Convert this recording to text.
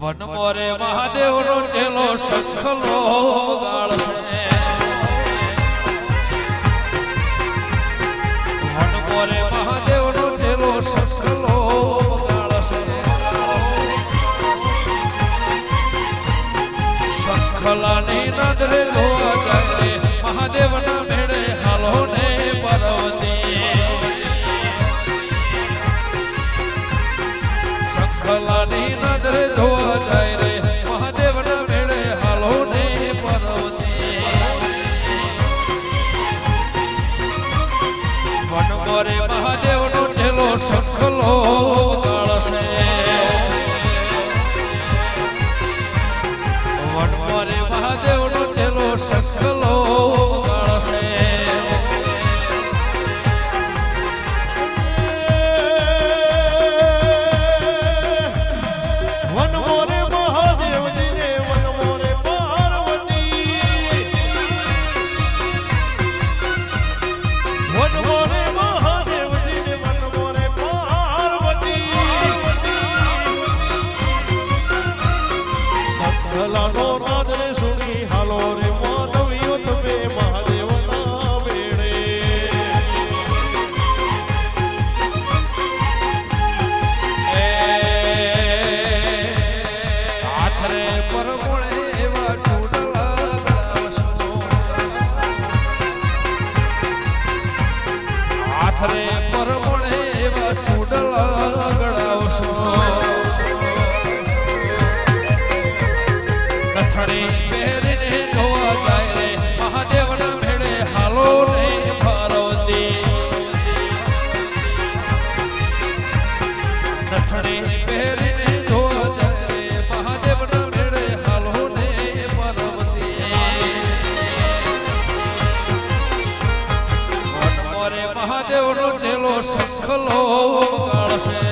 One મોરે મહાદેવ નો ચેલો શંખલો ગાળશે. વન મોરે મહાદેવ નો ચેલો શંખલો ગાળશે. શંખલાની નદરે જોવા જાય મહાદેવ ના મેળે હાલો ને પર્વતી. શંખલાની નજરે જોવા વનમોરે મહાદેવનો ચેલો સખલો ગાળશે વનમોરે મહાદેવનો સકલાનો નાદ રે સુની હાલો રે તમે મહાદેવના વેળે આથરે પરમોળે એવા ચૂડલા મહાદેવના ચેલો સખલો ને